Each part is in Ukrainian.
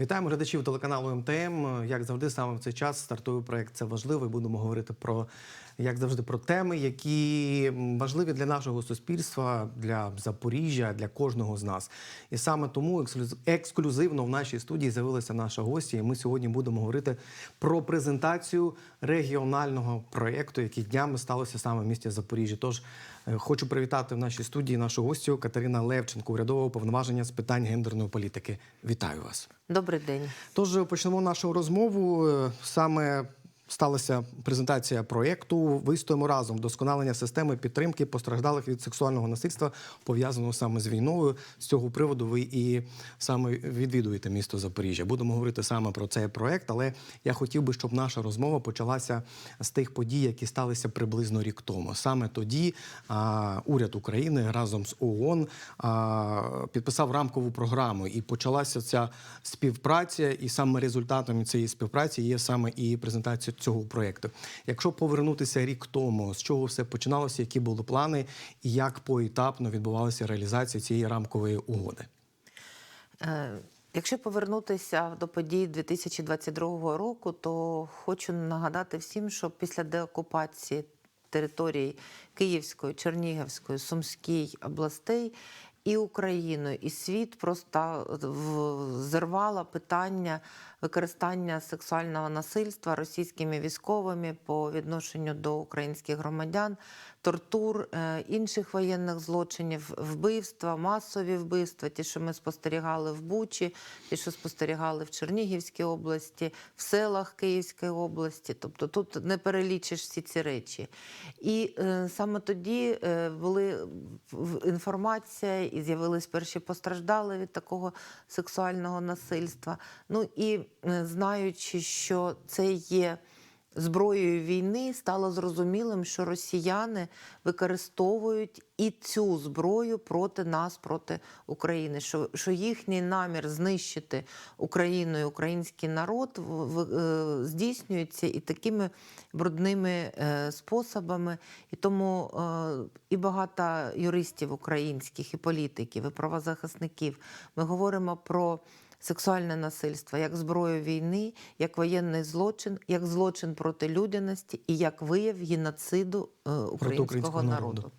Вітаємо глядачів телеканалу МТМ. Як завжди, саме в цей час стартує проект. Це важливо. і Будемо говорити про як завжди про теми, які важливі для нашого суспільства, для Запоріжжя, для кожного з нас. І саме тому ексклюзивно в нашій студії з'явилася наша гостя. І ми сьогодні будемо говорити про презентацію регіонального проєкту, який днями сталося саме в місті Запоріжжя. Тож хочу привітати в нашій студії нашу гостю Катерина Левченко, урядового повноваження з питань гендерної політики. Вітаю вас. Добрий день. Тож почнемо нашу розмову. Е, Саме сталася презентація проєкту Вистоїмо разом вдосконалення системи підтримки постраждалих від сексуального насильства, пов'язаного саме з війною. З цього приводу ви і саме відвідуєте місто Запоріжжя. Будемо говорити саме про цей проєкт, але я хотів би, щоб наша розмова почалася з тих подій, які сталися приблизно рік тому. Саме тоді а, уряд України разом з ООН а, підписав рамкову програму, і почалася ця співпраця. І саме результатом цієї співпраці є саме і презентація цього проєкту. Якщо повернутися рік тому, з чого все починалося, які були плани, і як поетапно відбувалася реалізація цієї рамкової угоди? Е, Якщо повернутися до подій 2022 року, то хочу нагадати всім, що після деокупації територій Київської, Чернігівської, Сумської областей і Україною, і світ просто зірвало питання використання сексуального насильства російськими військовими по відношенню до українських громадян, тортур, е, інших воєнних злочинів, вбивства, масові вбивства, ті, що ми спостерігали в Бучі, ті, що спостерігали в Чернігівській області, в селах Київської області. Тобто тут не перелічиш всі ці речі. І е, саме тоді е, були інформація і з'явились перші постраждали від такого сексуального насильства. Ну і знаючи, що це є зброєю війни, стало зрозумілим, що росіяни використовують і цю зброю проти нас, проти України. Що, що їхній намір знищити Україну і український народ е, здійснюється і такими брудними е, способами. І тому е, і багато юристів українських, і політиків, і правозахисників ми говоримо про. Сексуальне насильство як зброю війни, як воєнний злочин, як злочин проти людяності і як вияв геноциду е, українського, українського народу. народу.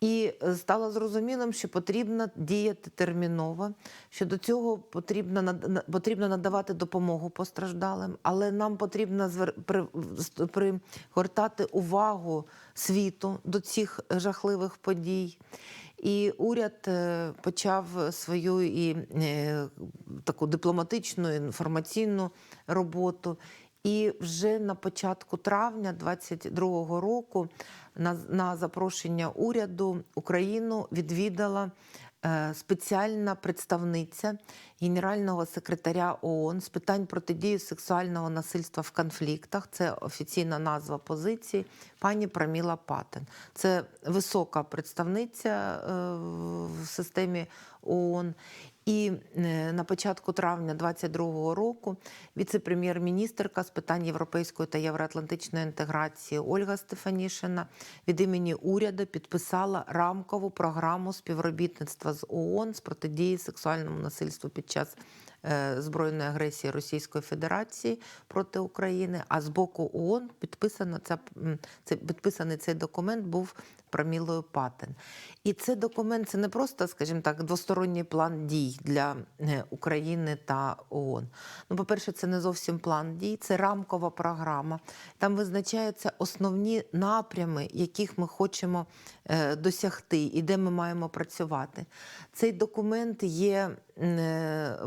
І е, стало зрозумілим, що потрібно діяти терміново, що до цього потрібно потрібно надавати допомогу постраждалим, але нам потрібно пригортати увагу світу до цих жахливих подій. І уряд е, почав свою і е, таку дипломатичну інформаційну роботу. І вже на початку травня 2022 року на, на запрошення уряду Україну відвідала е, спеціальна представниця генерального секретаря ООН з питань протидії сексуального насильства в конфліктах. Це офіційна назва позиції пані Праміла Патен. Це висока представниця е, в системі ООН. І е, на початку травня 2022 року віце-прем'єр-міністерка з питань європейської та євроатлантичної інтеграції Ольга Стефанішина від імені уряду підписала рамкову програму співробітництва з ООН з протидії сексуальному насильству під час е, збройної агресії Російської Федерації проти України. А з боку ООН підписано ця це підписаний цей документ був Прамілою Патен. І це документ це не просто, скажімо так, двосторонній план дій для е, України та ООН. Ну, по-перше, це не зовсім план дій, це рамкова програма. Там визначаються основні напрями, яких ми хочемо е, досягти і де ми маємо працювати. Цей документ є е,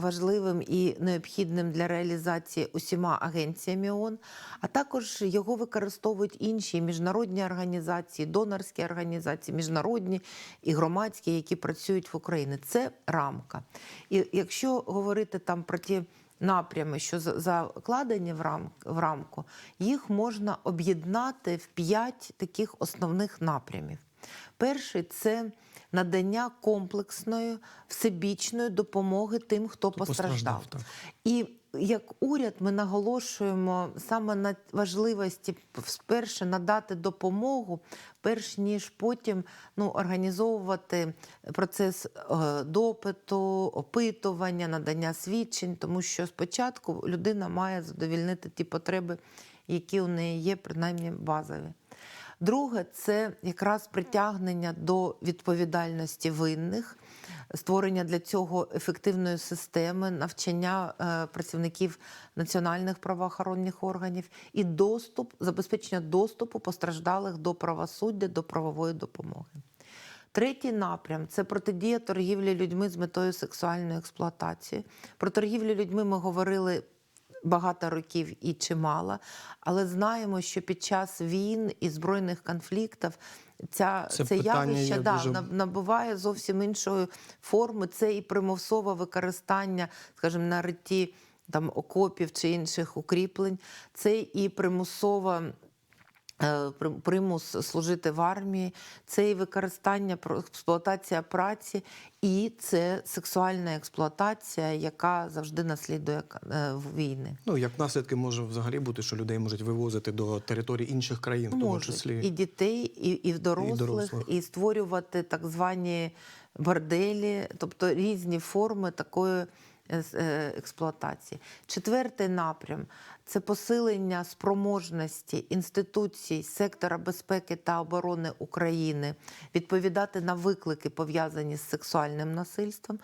важливим і необхідним для реалізації усіма агенціями ООН, а також його використовують інші міжнародні організації, донорські організації, міжнародні і громадські, які працюють в Україні. Це рамка. І якщо говорити там про ті напрями, що закладені в, рам, в рамку, їх можна об'єднати в п'ять таких основних напрямів. Перший це надання комплексної всебічної допомоги тим, хто постраждав, постраждав. так. І як уряд ми наголошуємо саме на важливості спершу надати допомогу, перш ніж потім ну, організовувати процес е, допиту, опитування, надання свідчень, тому що спочатку людина має задовільнити ті потреби, які у неї є, принаймні базові. Друге, це якраз притягнення до відповідальності винних, створення для цього ефективної системи, навчання е, працівників національних правоохоронних органів і доступ, забезпечення доступу постраждалих до правосуддя, до правової допомоги. Третій напрям це протидія торгівлі людьми з метою сексуальної експлуатації. Про торгівлю людьми ми говорили багато років і чимало, але знаємо, що під час війн і збройних конфліктів ця, Це це, явище да, дуже- набуває зовсім іншої форми. Це і примусове використання, скажімо, на ритті там окопів чи інших укріплень, це і примусова. Е, при- Примус служити в армії, це і використання експлуатація праці, і це сексуальна експлуатація, яка завжди наслідує е, війни. Ну, як наслідки може взагалі бути, що людей можуть вивозити до територій інших країн, в тому числі. і дітей, і, і дорослих, і, дорослих. створювати так звані борделі, тобто різні форми такої е, експлуатації. Четвертий напрям це посилення спроможності інституцій сектора безпеки та оборони України відповідати на виклики, пов'язані з сексуальним насильством,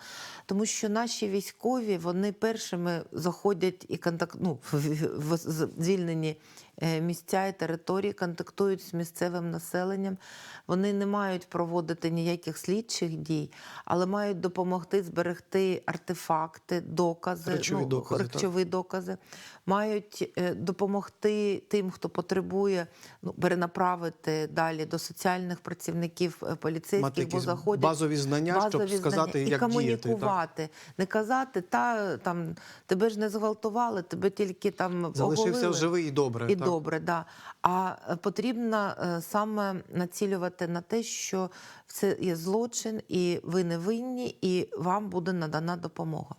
тому що наші військові вони першими заходять і контакт, ну, в, звільнені е, місця і території, контактують з місцевим населенням. Вони не мають проводити ніяких слідчих дій, але мають допомогти зберегти артефакти, докази, Речові ну, докази, речові докази, мають е, допомогти тим, хто потребує, ну, перенаправити далі до соціальних працівників е, Мати поліцейських, бо якісь заходять базові знання, щоб базові сказати, знання. як і діяти. Так? комунікувати, не казати, та там тебе ж не зґвалтували, тебе тільки там Залишився оголили. живий і добре. І так? добре, да. А е, потрібно саме націлювати на те, що це є злочин, і ви не винні, і вам буде надана допомога.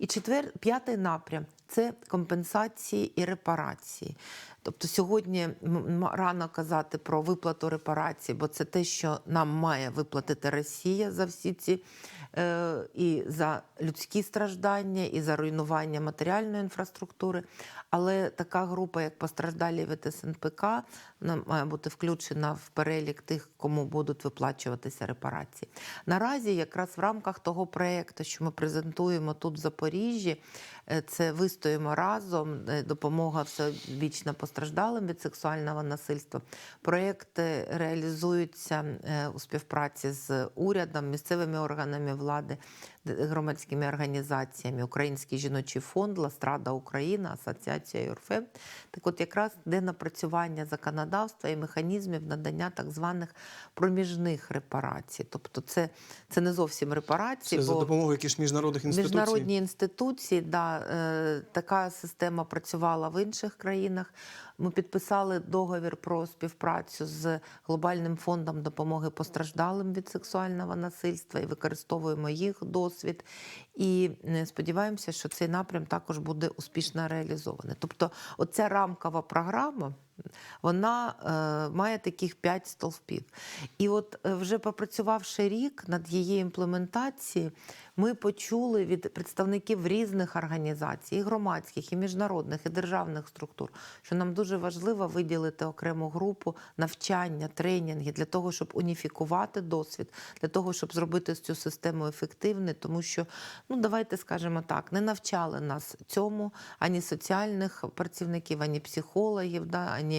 І четвер, п'ятий напрям це компенсації і репарації. Тобто сьогодні рано казати про виплату репарацій, бо це те, що нам має виплатити Росія за всі ці і за людські страждання, і за руйнування матеріальної інфраструктури. Але така група, як постраждалі від СНПК, має бути включена в перелік тих, кому будуть виплачуватися репарації. Наразі, якраз в рамках того проєкту, що ми презентуємо тут в Запоріжжі, е, це вистоїмо разом, е, допомога всебічно постраждалим від сексуального насильства. Проєкти реалізуються е, у співпраці з урядом, місцевими органами влади, громадськими організаціями, Український жіночий фонд, Ластрада Україна, Асоціація Юрфем. Так от якраз де напрацювання законодавства і механізмів надання так званих проміжних репарацій. Тобто це, це не зовсім репарації, Це за допомогою якихось міжнародних інституцій. Міжнародні інституції, да, е, така система працювала в інших країнах. Ми підписали договір про співпрацю з глобальним фондом допомоги постраждалим від сексуального насильства і використовуємо їх досвід. І е, сподіваємося, що цей напрям також буде успішно реалізований. Тобто, оця рамкова програма. Вона е, має таких п'ять стовпів. І от е, вже попрацювавши рік над її імплементацією, ми почули від представників різних організацій, і громадських, і міжнародних, і державних структур, що нам дуже важливо виділити окрему групу навчання, тренінги для того, щоб уніфікувати досвід, для того, щоб зробити цю систему ефективною, тому що, ну давайте скажемо так, не навчали нас цьому ані соціальних працівників, ані психологів, да, ані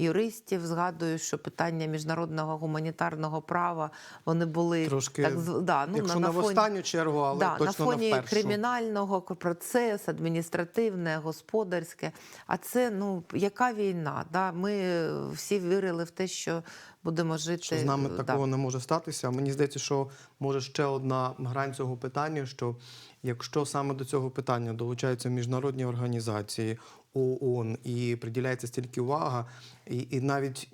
юристів. Згадую, що питання міжнародного гуманітарного права вони були Трошки, так да, ну, якщо на, не в фоні- останню чергу, але да, точно на фоні на кримінального процес, адміністративне, господарське. А це ну яка війна? Да? Ми всі вірили в те, що будемо жити. Що з нами е, да. такого не може статися. Мені здається, що може ще одна грань цього питання: що якщо саме до цього питання долучаються міжнародні організації, ООН і приділяється стільки увага, і, і навіть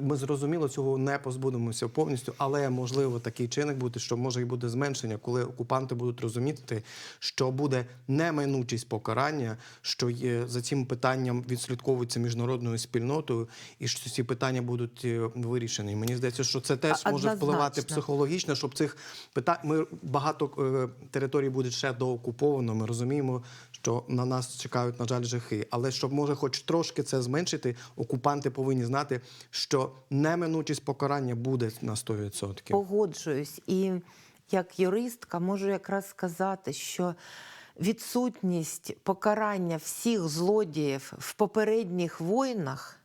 Ми зрозуміло цього не позбудемося повністю, але можливо такий чинник бути, що може і буде зменшення, коли окупанти будуть розуміти, що буде неминучість покарання, що є за цим питанням відслідковується міжнародною спільнотою, і що ці питання будуть е, вирішені. Мені здається, що це теж А- може впливати психологічно, щоб цих питань ми багато е, територій буде ще доокуповано. Ми розуміємо, що на нас чекають, на жаль, жахи. Але щоб може, хоч трошки це зменшити, окупанти повинні знати, що неминучість покарання буде на 100%. Погоджуюсь. І як юристка можу якраз сказати, що відсутність покарання всіх злодіїв в попередніх війнах.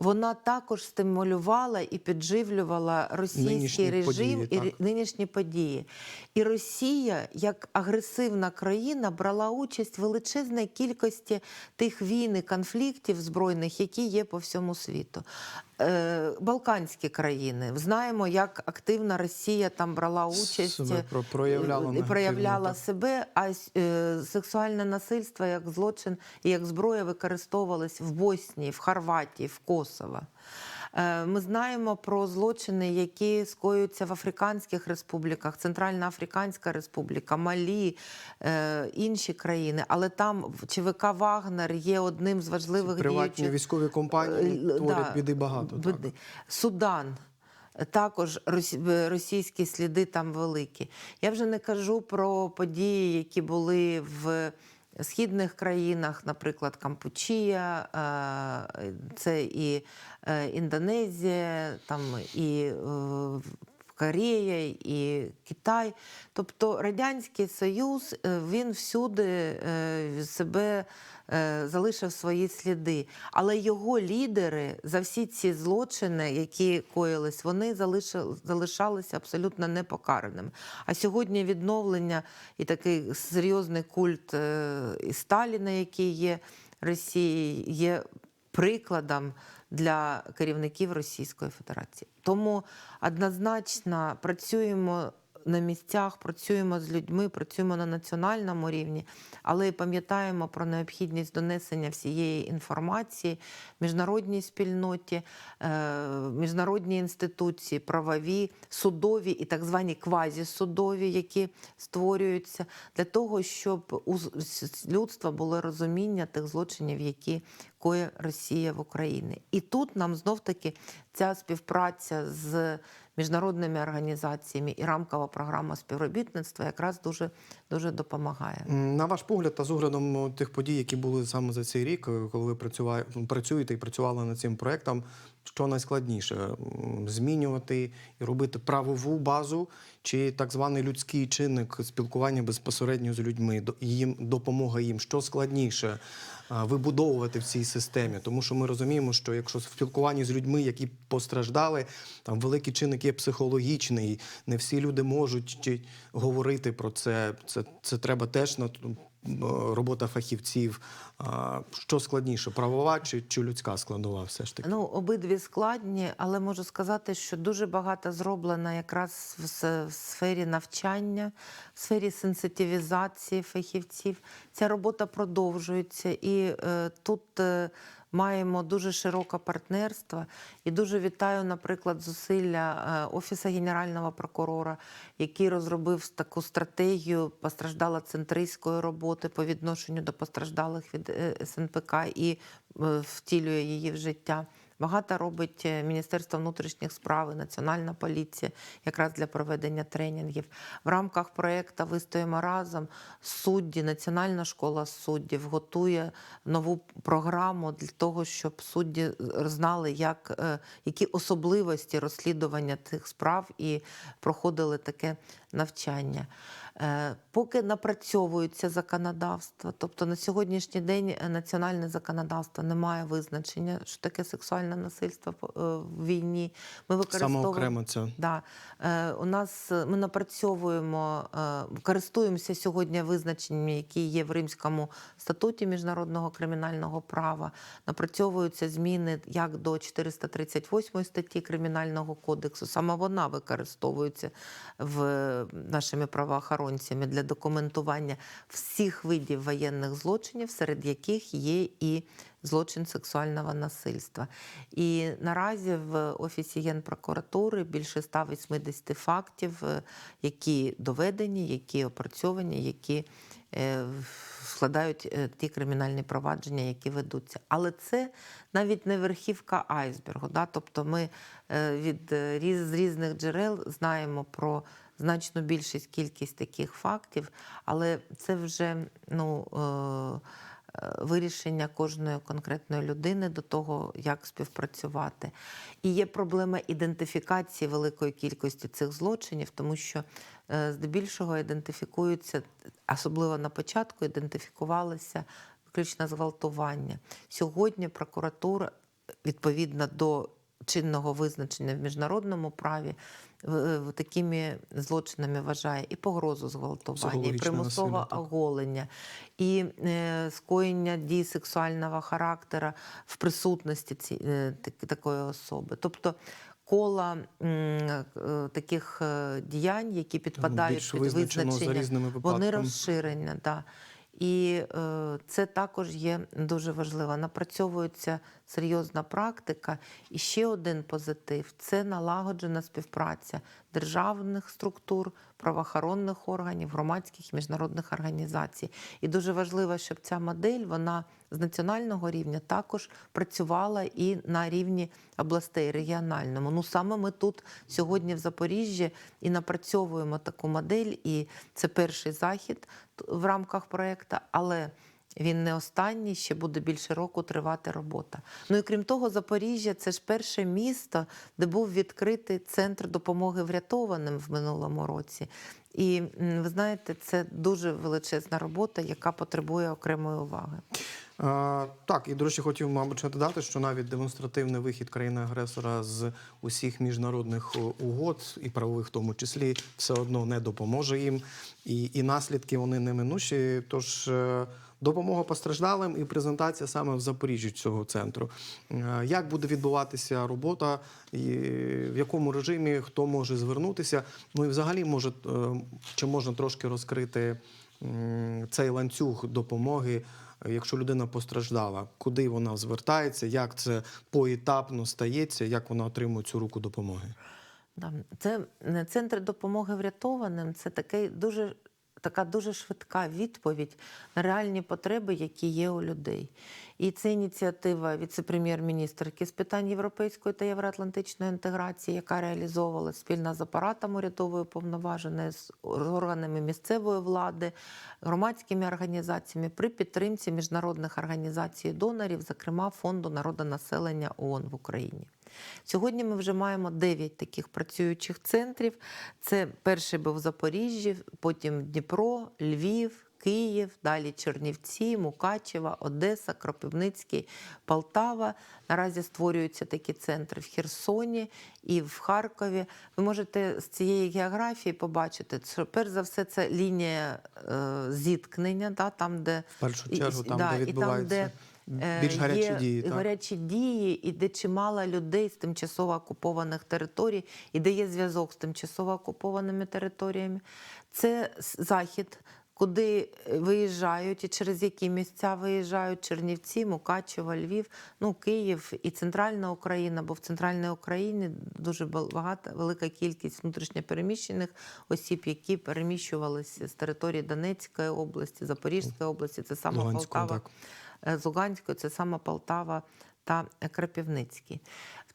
Вона також стимулювала і підживлювала російський Нинішні режим події, і так. нинішні події. І Росія, як агресивна країна, брала участь в величезній кількості тих війн і конфліктів збройних, які є по всьому світу. Е, Балканські країни знаємо, як активно Росія там брала участь Себе проявляла е, і проявляла себе. А е, сексуальне насильство як злочин і як зброя використовувалось в Боснії, в Хорватії, в Косово. Е, Ми знаємо про злочини, які скоюються в Африканських республіках, Центральна Африканська Республіка, Малі, е, інші країни. Але там ЧВК Вагнер є одним з важливих Приватні діючих військові компанії Е, творять да, біди багато. так. Судан. Також російські сліди там великі. Я вже не кажу про події, які були в східних країнах, наприклад, Кампучія, е, це і е, Індонезія, там і е, Корея, і Китай. Тобто Радянський Союз е, він всюди е, себе е, залишив свої сліди. Але його лідери за всі ці злочини, які коїлись, вони залишалися абсолютно непокараними. А сьогодні відновлення і такий серйозний культ Сталіна, який є Росії, є прикладом для керівників Російської Федерації. Тому однозначно працюємо на місцях, працюємо з людьми, працюємо на національному рівні, але і пам'ятаємо про необхідність донесення всієї інформації міжнародній спільноті, е, міжнародні інституції, правові, судові і так звані квазісудові, які створюються для того, щоб у людства було розуміння тих злочинів, які коє Росія в Україні. І тут нам знов таки ця співпраця з міжнародними організаціями і рамкова програма співробітництва якраз дуже дуже допомагає. На ваш погляд, та з оглядом тих подій, які були саме за цей рік, е, коли ви працюєте і працювали над цим проектом, що найскладніше змінювати і робити правову базу, чи так званий людський чинник спілкування безпосередньо з людьми, їм допомога їм, що складніше вибудовувати в цій системі, тому що ми розуміємо, що якщо в спілкуванні з людьми, які постраждали, там великий чинник є психологічний, не всі люди можуть говорити про це. Це, це треба теж робота фахівців. Що складніше, правова чи, чи людська складова, все ж таки? Ну, обидві складні, але можу сказати, що дуже багато зроблено якраз в, в сфері навчання, в сфері сенситивізації фахівців. Ця робота продовжується, і е, тут е, маємо дуже широке партнерство. І дуже вітаю, наприклад, зусилля е, Офісу Генерального прокурора, який розробив таку стратегію постраждало-центристської роботи по відношенню до постраждалих від е, СНПК і е, втілює її в життя. Багато робить е, Міністерство внутрішніх справ і Національна поліція якраз для проведення тренінгів. В рамках проєкту Вистоїмо разом судді, Національна школа суддів готує нову програму для того, щоб судді знали, як, е, які особливості розслідування цих справ і проходили таке навчання. Е, Поки напрацьовується законодавство, тобто на сьогоднішній день е, національне законодавство не має визначення, що таке сексуальне насильство е, в війні. Ми використовуємо окремо це. Да. У нас ми напрацьовуємо, користуємося сьогодні визначеннями, які є в Римському статуті міжнародного кримінального права. Напрацьовуються зміни як до 438 статті Кримінального кодексу. Саме вона використовується в нашими правоохоронцями для документування всіх видів воєнних злочинів, серед яких є і злочин сексуального насильства. І наразі в офісі Генпрокуратури більше 180 фактів, е, які доведені, які опрацьовані, які е, складають е, ті кримінальні провадження, які ведуться. Але це навіть не верхівка айсбергу. Да? Тобто ми від з різних джерел знаємо про значно більшість кількість таких фактів, але це вже ну, е, е, вирішення кожної конкретної людини до того, як співпрацювати. І є проблема ідентифікації великої кількості цих злочинів, тому що е, здебільшого ідентифікуються, особливо на початку, ідентифікувалися виключно зґвалтування. Сьогодні прокуратура відповідно до чинного визначення в міжнародному праві в- такими злочинами вважає і погрозу зґвалтування, і примусове насилля, так. оголення, і е, скоєння дій сексуального характера в присутності ці, е, так- такої особи. Тобто кола е, таких е, діянь, які підпадають більш під визначення, вони розширення. Да. І е, це також є дуже важливо. Напрацьовується серйозна практика. І ще один позитив це налагоджена співпраця державних структур, правоохоронних органів, громадських і міжнародних організацій. І дуже важливо, щоб ця модель вона з національного рівня також працювала і на рівні областей регіональному. Ну саме ми тут сьогодні в Запоріжжі і напрацьовуємо таку модель, і це перший захід в рамках проекту, але він не останній, ще буде більше року тривати робота. Ну і крім того, Запоріжжя це ж перше місто, де був відкритий центр допомоги врятованим в минулому році. І ви знаєте, це дуже величезна робота, яка потребує окремої уваги. Е, Так, і до речі, хотів, мабуть, додати, що навіть демонстративний вихід країни-агресора з усіх міжнародних угод, і правових в тому числі, все одно не допоможе їм, і, і наслідки вони неминучі. Тож е, допомога постраждалим і презентація саме в Запоріжжі цього центру. Е, Як буде відбуватися робота, і в якому режимі хто може звернутися? Ну і взагалі може е, чи можна трошки розкрити цей ланцюг допомоги? Якщо людина постраждала, куди вона звертається, як це поетапно стається, як вона отримує цю руку допомоги? Це центр допомоги врятованим. Це такий дуже. Така дуже швидка відповідь на реальні потреби, які є у людей. І це ініціатива віце-прем'єр-міністрки з питань європейської та євроатлантичної інтеграції, яка реалізовувалась спільно з апаратом урядової повноваженої, з органами місцевої влади, громадськими організаціями при підтримці міжнародних організацій донорів, зокрема Фонду народонаселення ООН в Україні. Сьогодні ми вже маємо 9 таких працюючих центрів. Це перший був Запоріжжі, потім Дніпро, Львів, Київ, далі Чернівці, Мукачева, Одеса, Кропивницький, Полтава. Наразі створюються такі центри в Херсоні і в Харкові. Ви можете з цієї географії побачити, що перш за все це лінія е, зіткнення, да, там, де В першу чергу, там, да, де і відбуваються е, більш гарячі є дії. Так? гарячі дії, і де чимало людей з тимчасово окупованих територій, і де є зв'язок з тимчасово окупованими територіями. Це захід, куди е, виїжджають і через які місця виїжджають Чернівці, Мукачево, Львів, ну Київ і Центральна Україна, бо в Центральній Україні дуже багата велика кількість внутрішньопереміщених осіб, які переміщувалися з території Донецької області, Запорізької області. Це саме Полтава. так. Е, з Луганської, це саме Полтава та Крапівницький.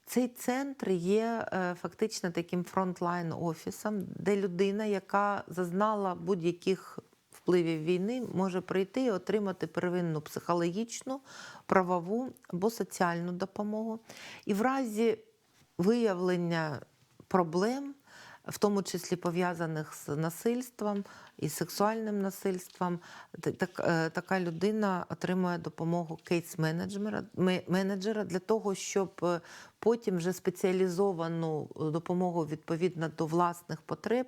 Цей центр є е, фактично таким фронтлайн офісом, де людина, яка зазнала будь-яких впливів війни, може прийти і отримати первинну психологічну, правову або соціальну допомогу. І в разі виявлення проблем, в тому числі пов'язаних з насильством і сексуальним насильством, так, е, така людина отримує допомогу кейс-менеджера для того, щоб е, потім вже спеціалізовану допомогу відповідно до власних потреб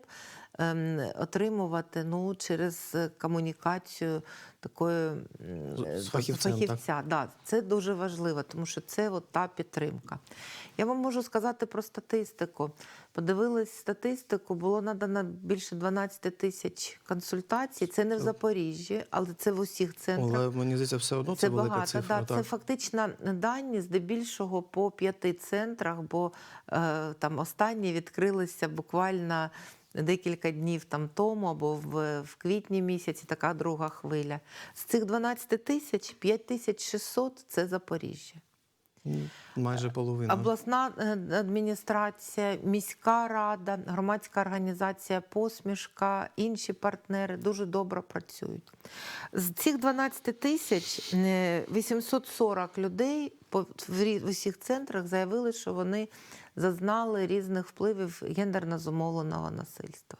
отримувати ну, через е, комунікацію такої З- е, фахівцем, так? фахівця. Да, це дуже важливо, тому що це от та підтримка. Я вам можу сказати про статистику. Подивилась статистику, було надано більше 12 тисяч консультацій. Це не в Запоріжжі, але це в усіх центрах. Але мені здається, все одно це, Це велика багато, цифра. да. так. Це фактично дані здебільшого по п'яти центрах, бо е, там останні відкрилися буквально декілька днів там тому, або в, в квітні місяці така друга хвиля. З цих 12 тисяч 5600 – це Запоріжжя. Майже половина. Обласна е, адміністрація, міська рада, громадська організація Посмішка, інші партнери дуже добре працюють. З цих 12 тисяч е, 840 людей по- в усіх центрах заявили, що вони зазнали різних впливів гендерно зумовленого насильства.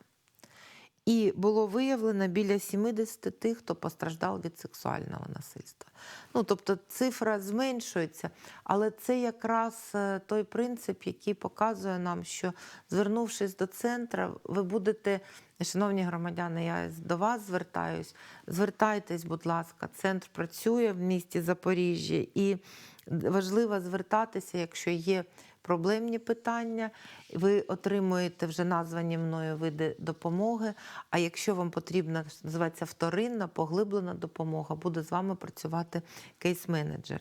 І було виявлено біля 70 тих, хто постраждав від сексуального насильства. Ну, тобто цифра зменшується, але це якраз е, той принцип, який показує нам, що звернувшись до центру, ви будете, шановні громадяни, я до вас звертаюсь. Звертайтесь, будь ласка, центр працює в місті Запоріжжя, і важливо звертатися, якщо є проблемні питання. Ви отримуєте вже названі мною види допомоги. А якщо вам потрібна називається вторинна, поглиблена допомога, буде з вами працювати кейс-менеджер.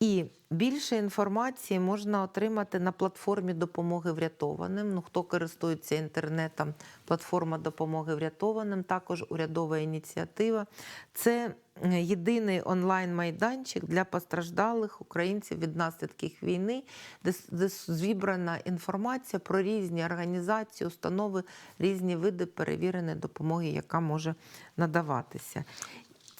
І більше інформації можна отримати на платформі допомоги врятованим. Ну, хто користується інтернетом, платформа допомоги врятованим, також урядова ініціатива. Це єдиний онлайн-майданчик для постраждалих українців від наслідків війни, де, де зібрана інформація про різні організації, установи, різні види перевіреної допомоги, яка може надаватися.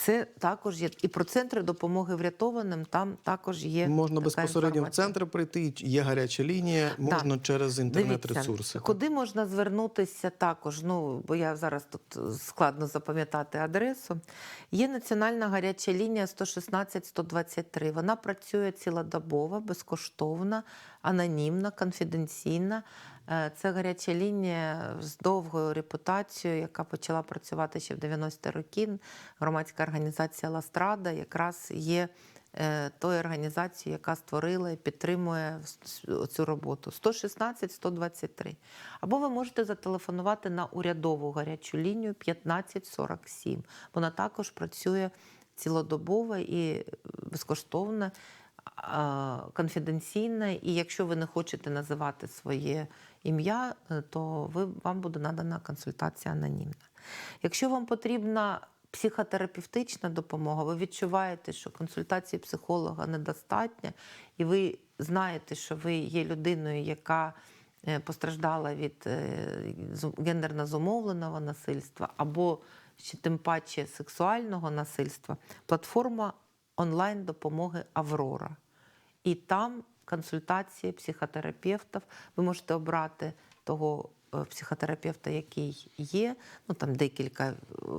Це також є і про центри допомоги врятованим. Там також є Можна така безпосередньо в центр прийти, є гаряча лінія, можна через інтернет-ресурси. Куди можна звернутися також? Ну, бо я зараз тут складно запам'ятати адресу. Є національна гаряча лінія 116-123. Вона працює цілодобово, безкоштовна, анонімна, конфіденційна. Е, Це гаряча лінія з довгою репутацією, яка почала працювати ще в 90-ті роки. Громадська організація Ластрада якраз є е, тою організацією, яка створила і підтримує цю роботу. 116-123. Або ви можете зателефонувати на урядову гарячу лінію 1547. Вона також працює цілодобово і безкоштовно, а, конфіденційно. І якщо ви не хочете називати своє ім'я, е, то ви, вам буде надана консультація анонімна. Якщо вам потрібна психотерапевтична допомога, ви відчуваєте, що консультації психолога недостатньо, і ви знаєте, що ви є людиною, яка е, постраждала від е, гендерно зумовленого насильства, або ще тим паче сексуального насильства, платформа онлайн допомоги Аврора. І там консультації психотерапевтів. Ви можете обрати того е, психотерапевта, який є. Ну там декілька е,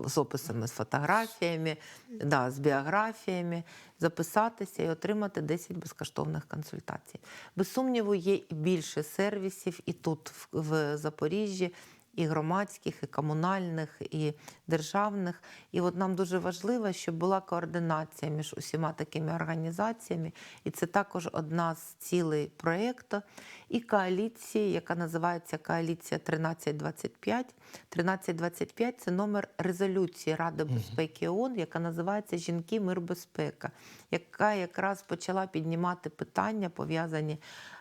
з описами, з фотографіями, да, з біографіями, записатися і отримати 10 безкоштовних консультацій. Без сумніву, є і більше сервісів і тут, в, в Запоріжжі. І громадських, і комунальних, і державних. І от нам дуже важливо, щоб була координація між усіма такими організаціями. І це також одна з цілей проєкту. І коаліції, яка називається Коаліція 1325. 1325 це номер резолюції Ради безпеки ООН, яка називається Жінки, мир, безпека, яка якраз почала піднімати питання, пов'язані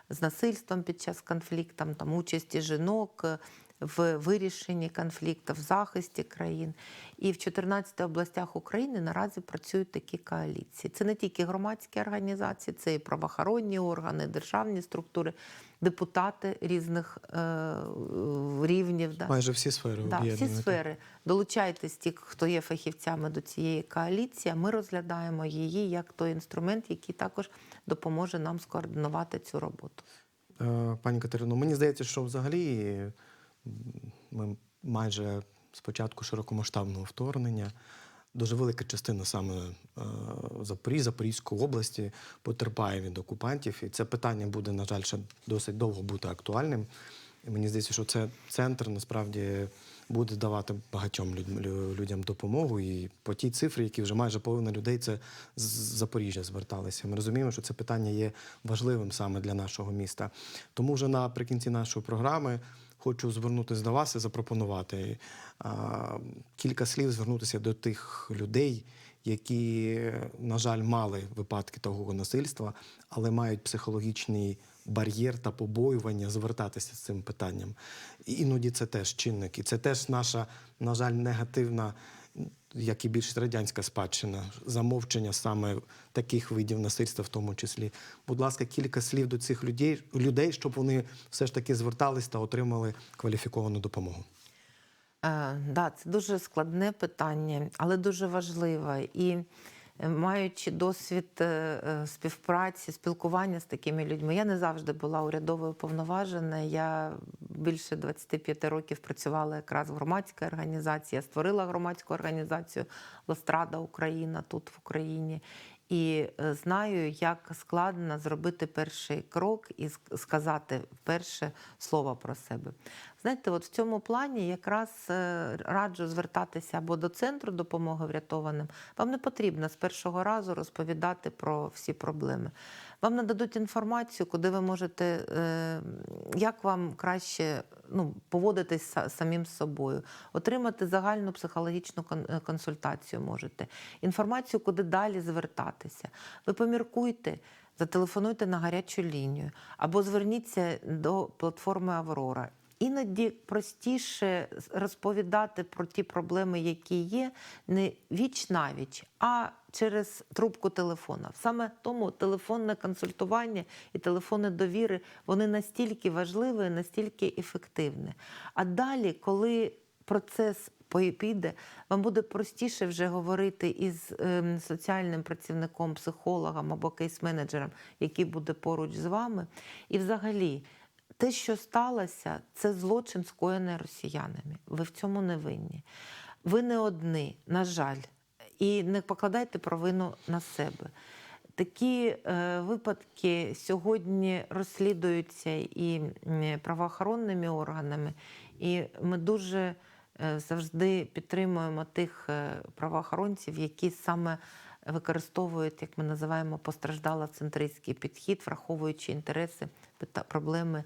з насильством під час конфлікту, там участі жінок. В вирішенні конфліктів, в захисті країн. І в 14 областях України наразі працюють такі коаліції. Це не тільки громадські організації, це і правоохоронні органи, державні структури, депутати різних е, рівнів. Да. Майже всі сфери Да, всі сфери. Долучайтесь ті, хто є фахівцями до цієї коаліції. Ми розглядаємо її як той інструмент, який також допоможе нам скоординувати цю роботу. Е, Пані Катерино, мені здається, що взагалі ми майже з початку широкомасштабного вторгнення дуже велика частина саме е, Запоріжжя, Запорізької області потерпає від окупантів. І це питання буде, на жаль, ще досить довго бути актуальним. І мені здається, що це центр насправді буде давати багатьом люд- людям допомогу. І по тій цифрі, які вже майже половина людей це з Запоріжжя зверталися. Ми розуміємо, що це питання є важливим саме для нашого міста. Тому вже наприкінці нашої програми хочу звернутися до вас і запропонувати а, кілька слів звернутися до тих людей, які, на жаль, мали випадки такого насильства, але мають психологічний бар'єр та побоювання звертатися з цим питанням. І іноді це теж чинник, і це теж наша, на жаль, негативна, як і більш радянська спадщина, замовчення саме таких видів насильства, в тому числі. Будь ласка, кілька слів до цих людей, людей щоб вони все ж таки звертались та отримали кваліфіковану допомогу. Е, да, це дуже складне питання, але дуже важливе. І маючи досвід е, е, співпраці, спілкування з такими людьми, я не завжди була урядовою повноважена. Я більше 25 років працювала якраз в громадській організації. Я створила громадську організацію Ластрада Україна тут в Україні. І е, знаю, як складно зробити перший крок і сказати перше слово про себе. Знаєте, от в цьому плані якраз е, раджу звертатися або до центру допомоги врятованим. Вам не потрібно з першого разу розповідати про всі проблеми. Вам нададуть інформацію, куди ви можете, е, як вам краще ну, поводитись са- самим з собою, отримати загальну психологічну е, консультацію можете, інформацію, куди далі звертатися. Ви поміркуйте. Зателефонуйте на гарячу лінію або зверніться до платформи Аврора. Іноді простіше розповідати про ті проблеми, які є, не віч навіч, а через трубку телефона. Саме тому телефонне консультування і телефонне довіри вони настільки важливі, настільки ефективні. А далі, коли процес піде, вам буде простіше вже говорити із ем, соціальним працівником, психологом або кейс-менеджером, який буде поруч з вами. І взагалі. Те, що сталося, це злочин скоєний росіянами. Ви в цьому не винні. Ви не одні, на жаль, і не покладайте провину на себе. Такі е, випадки сьогодні розслідуються і правоохоронними органами, і ми дуже е, завжди підтримуємо тих е, правоохоронців, які саме використовують, як ми називаємо, постраждало-центристський підхід, враховуючи інтереси, пита- проблеми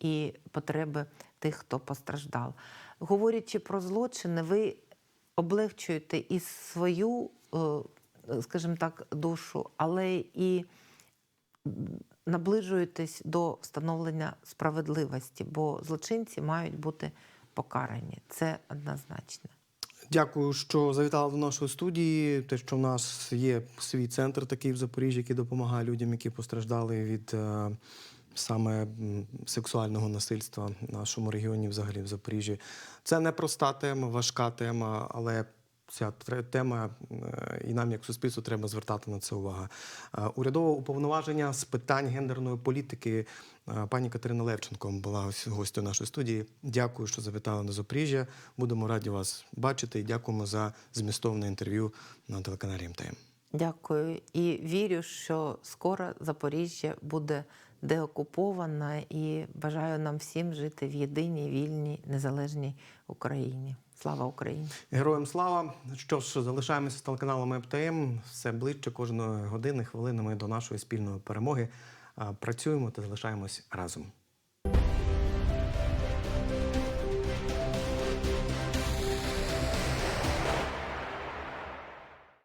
і потреби тих, хто постраждав. Говорячи про злочини, ви облегчуєте і свою, е, скажімо так, душу, але і наближуєтесь до встановлення справедливості, бо злочинці мають бути покарані. Це однозначно. Дякую, що завітали до нашої студії. Те, що в нас є свій центр такий в Запоріжжі, який допомагає людям, які постраждали від е, саме сексуального насильства в нашому регіоні, взагалі в Запоріжжі. Це непроста тема, важка тема, але ця тема, е, і нам, як суспільству, треба звертати на це увагу. Е, Урядове уповноваження з питань гендерної політики е, пані Катерина Левченко була гостю нашої студії. Дякую, що завітали на Запоріжжя. Будемо раді вас бачити і дякуємо за змістовне інтерв'ю на телеканалі МТМ. Дякую і вірю, що скоро Запоріжжя буде деокупована і бажаю нам всім жити в єдиній, вільній, незалежній Україні. Слава Україні! Героям слава! Що ж, залишаємося з телеканалом МТМ. Все ближче кожної години, хвилинами до нашої спільної перемоги. Працюємо та залишаємось разом.